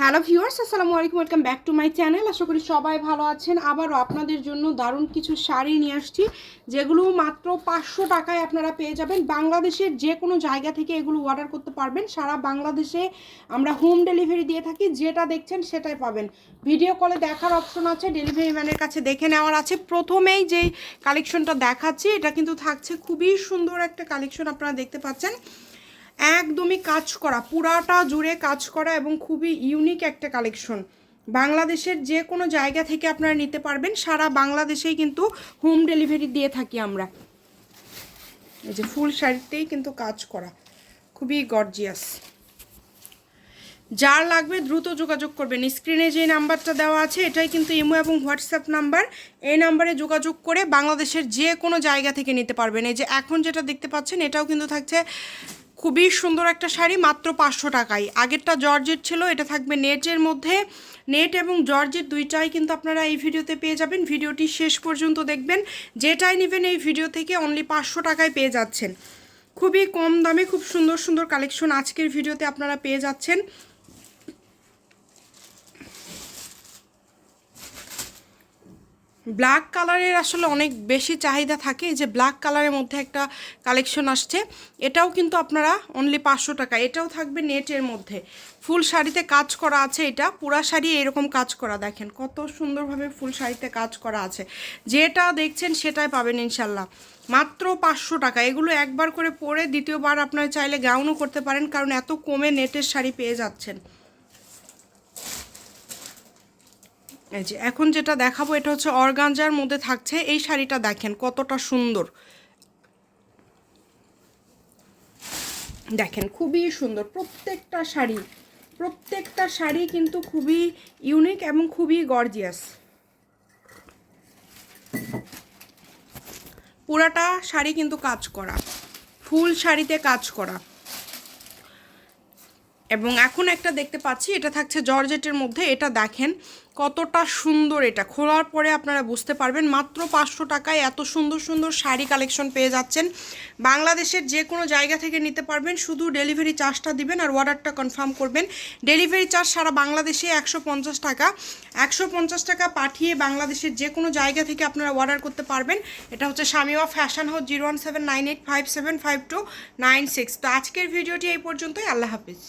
Hello viewers, আসসালামু আলাইকুম, welcome back to my channel. আশা করি সবাই ভালো আছেন। আবারও আপনাদের জন্য দারুণ কিছু শাড়ি নিয়ে আসছি, যেগুলো মাত্র পাঁচশো টাকায় আপনারা পেয়ে যাবেন। বাংলাদেশের যে কোনো জায়গা থেকে এগুলো অর্ডার করতে পারবেন। সারা বাংলাদেশে আমরা হোম ডেলিভারি দিয়ে থাকি, যেটা দেখছেন সেটাই পাবেন। ভিডিও কলে দেখার অপশন আছে ডেলিভারি ম্যানের কাছে দেখে নেওয়ার আছে। প্রথমেই যেই কালেকশনটা দেখাচ্ছি, এটা কিন্তু থাকছে খুবই সুন্দর একটা কালেকশন আপনারা দেখতে পাচ্ছেন। একদমই কাজ করা, পুরাটা জুড়ে কাজ করা এবং খুবই ইউনিক একটা কালেকশন বাংলাদেশের যে কোনো জায়গা থেকে আপনারা নিতে পারবেন, সারা বাংলাদেশেই কিন্তু হোম ডেলিভারি দিয়ে থাকি আমরা। এই যে ফুল শাড়িতেই কিন্তু কাজ করা, খুবই গর্জিয়াস যার লাগবে দ্রুত যোগাযোগ করবেন। স্ক্রিনে যে নাম্বারটা দেওয়া আছে, এটাই কিন্তু ইমো এবং হোয়াটসঅ্যাপ নাম্বার। এই নাম্বারে যোগাযোগ করে বাংলাদেশের যে কোনো জায়গা থেকে নিতে পারবেন। এই যে এখন যেটা দেখতে পাচ্ছেন, এটাও কিন্তু থাকছে খুবই সুন্দর একটা শাড়ি, মাত্র পাঁচশো টাকায়। আগেরটা জর্জেট ছিল, এটা থাকবে নেটের মধ্যে। নেট এবং জর্জেট দুইটাই কিন্তু আপনারা এই ভিডিওতে পেয়ে যাবেন। ভিডিওটি শেষ পর্যন্ত দেখবেন। যেটাই নেবেন এই ভিডিও থেকে অনলি পাঁচশো টাকায় পেয়ে যাচ্ছেন। খুবই কম দামে খুব সুন্দর সুন্দর কালেকশন আজকের ভিডিওতে আপনারা পেয়ে যাচ্ছেন। ব্ল্যাক কালারের আসলে অনেক বেশি চাহিদা থাকে। যে ব্ল্যাক কালারের মধ্যে একটা কালেকশন আসছে। এটাও কিন্তু আপনারা অনলি পাঁচশো টাকা, এটাও থাকবে নেটের মধ্যে। ফুল শাড়িতে কাজ করা আছে এটা, পুরা শাড়ি এরকম কাজ করা, দেখেন কত সুন্দরভাবে ফুল শাড়িতে কাজ করা আছে। যেটা দেখছেন সেটাই পাবেন ইনশাল্লাহ মাত্র পাঁচশো টাকা, এগুলো একবার করে পরে দ্বিতীয়বার আপনারা চাইলে গাউনও করতে পারেন, কারণ এত কমে নেটের শাড়ি পেয়ে যাচ্ছেন। এই যে, এখন যেটা দেখাবো, এটা হচ্ছে অর্গানজার মধ্যে থাকছে। এই শাড়িটা দেখেন, কতটা সুন্দর। দেখেন, খুবই সুন্দর। প্রত্যেকটা শাড়ি প্রত্যেকটা শাড়ি কিন্তু খুবই ইউনিক এবং খুবই গর্জিয়াস পুরাটা শাড়ি কিন্তু কাজ করা। ফুল শাড়িতে কাজ করা। এবং এখন একটা দেখতে পাচ্ছি, এটা থাকছে জর্জেটের মধ্যে, এটা দেখেন কতটা সুন্দর এটা। খোলার পরে আপনারা বুঝতে পারবেন, মাত্র পাঁচশো টাকায় এত সুন্দর সুন্দর শাড়ি কালেকশন পেয়ে যাচ্ছেন। বাংলাদেশের যে কোনো জায়গা থেকে নিতে পারবেন, শুধু ডেলিভারি চার্জটা দিবেন আর অর্ডারটা কনফার্ম করবেন। ডেলিভারি চার্জ সারা বাংলাদেশে একশো পঞ্চাশ টাকা। একশো পঞ্চাশ টাকা পাঠিয়ে বাংলাদেশের যে কোনো জায়গা থেকে আপনারা অর্ডার করতে পারবেন। এটা হচ্ছে Swamima fashion house, zero one seven nine eight five seven five two nine six. তো আজকের ভিডিওটি এই পর্যন্তই, আল্লাহ হাফিজ।